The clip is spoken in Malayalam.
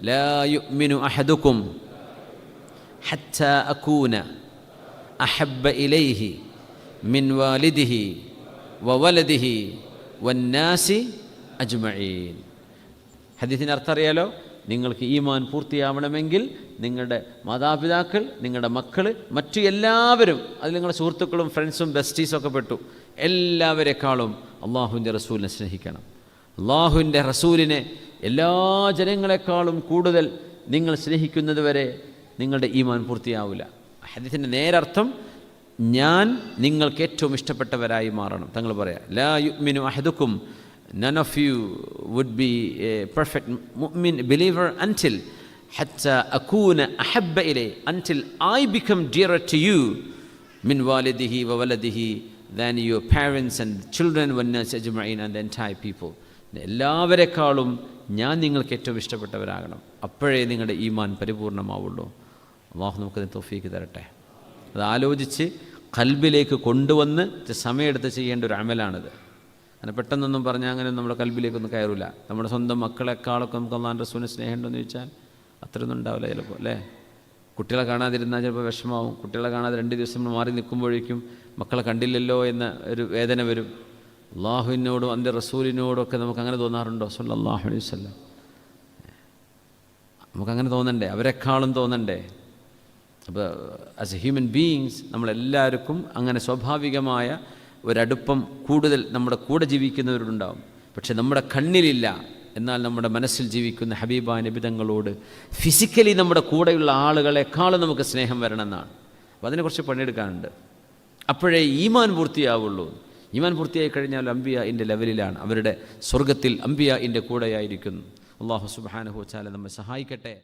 لا يؤمن احدكم حتى اكون احب اليه من والده وولده والناس അജ്മഈൻ ഹദീസിൻ്റെ അർത്ഥം അറിയാലോ നിങ്ങൾക്ക് ഈമാൻ പൂർത്തിയാവണമെങ്കിൽ നിങ്ങളുടെ മാതാപിതാക്കൾ നിങ്ങളുടെ മക്കൾ മറ്റു എല്ലാവരും അതിൽ നിങ്ങളുടെ സുഹൃത്തുക്കളും ഫ്രണ്ട്സും ബെസ്റ്റീസും ഒക്കെ പെട്ടു എല്ലാവരെക്കാളും അള്ളാഹുവിൻ്റെ റസൂലിനെ സ്നേഹിക്കണം അള്ളാഹുവിന്റെ റസൂലിനെ എല്ലാ ജനങ്ങളെക്കാളും കൂടുതൽ നിങ്ങൾ സ്നേഹിക്കുന്നത് വരെ നിങ്ങളുടെ ഈമാൻ പൂർത്തിയാവില്ല. അദ്ദേഹത്തിന്റെ നേരർത്ഥം ഞാൻ നിങ്ങൾക്ക് ഏറ്റവും ഇഷ്ടപ്പെട്ടവരായി മാറണം. തങ്ങൾ പറയാം ലാ യുഗ്മിനു അഹദുക്കും none of you would be a perfect മുഅ്മിൻ ബിലീവർ അന്റിൽ ഹച്ച അക്കൂന അഹബ ഇലെ until I become dear to you മിൻ വാലിദിഹി വലദിഹി than your parents and children വൻ അജ്മൈൻ ആൻഡ് എന്റയർ പീപ്പിൾ എല്ലാവരെക്കാളും ഞാൻ നിങ്ങൾക്ക് ഏറ്റവും ഇഷ്ടപ്പെട്ടവരാകണം. അപ്പോഴേ നിങ്ങളുടെ ഈമാൻ പരിപൂർണമാവുള്ളൂ. അള്ളാഹു നമുക്കതിന് തൊഫീക്ക് തരട്ടെ. അത് ആലോചിച്ച് കൽബിലേക്ക് കൊണ്ടുവന്ന് സമയമെടുത്ത് ചെയ്യേണ്ട ഒരു അമലാണിത്. അങ്ങനെ പെട്ടെന്നൊന്നും പറഞ്ഞാൽ അങ്ങനെ നമ്മുടെ കൽബിലേക്കൊന്നും കയറില്ല നമ്മുടെ സ്വന്തം മക്കളെക്കാളൊക്കെ നമുക്ക് അള്ളാൻ റസൂലിനെ സ്നേഹമുണ്ടെന്ന് ചോദിച്ചാൽ അത്രയൊന്നും ഉണ്ടാവില്ല ചിലപ്പോൾ അല്ലേ? കുട്ടികളെ കാണാതിരുന്നാൽ ചിലപ്പോൾ വിഷമാവും കുട്ടികളെ കാണാതെ രണ്ട് ദിവസം മാറി നിൽക്കുമ്പോഴേക്കും മക്കളെ കണ്ടില്ലല്ലോ എന്ന ഒരു വേദന വരും. അള്ളാഹുവിനോടും അതിന്റെ റസൂലിനോടും ഒക്കെ നമുക്ക് അങ്ങനെ തോന്നാറുണ്ടോ? സല്ലല്ലാഹു അലൈഹി വസല്ലം. നമുക്കങ്ങനെ തോന്നണ്ടേ? അവരെക്കാളും തോന്നണ്ടേ? അപ്പോൾ ആസ് എ ഹ്യൂമൻ ബീയിങ്സ് നമ്മളെല്ലാവർക്കും അങ്ങനെ സ്വാഭാവികമായ ഒരടുപ്പം കൂടുതൽ നമ്മുടെ കൂടെ ജീവിക്കുന്നവരുണ്ടാവും. പക്ഷെ നമ്മുടെ കണ്ണിലില്ല. എന്നാൽ നമ്മുടെ മനസ്സിൽ ജീവിക്കുന്ന ഹബീബ നിബിതങ്ങളോട് ഫിസിക്കലി നമ്മുടെ കൂടെയുള്ള ആളുകളെക്കാളും നമുക്ക് സ്നേഹം വരണമെന്നാണ്. അപ്പോൾ അതിനെക്കുറിച്ച് പണിയെടുക്കാനുണ്ട്. അപ്പോഴേ ഈമാൻ പൂർത്തിയാവുള്ളൂ. ഈമാൻ പൂർത്തിയായി കഴിഞ്ഞാൽ അംബിയ ഇന്റെ ലെവലിലാണ്. അവരുടെ സ്വർഗത്തിൽ അംബിയ ഇന്റെ കൂടെയായിരിക്കുന്നു. അള്ളാഹു സുബാനഹു ചാല നമ്മെ സഹായിക്കട്ടെ.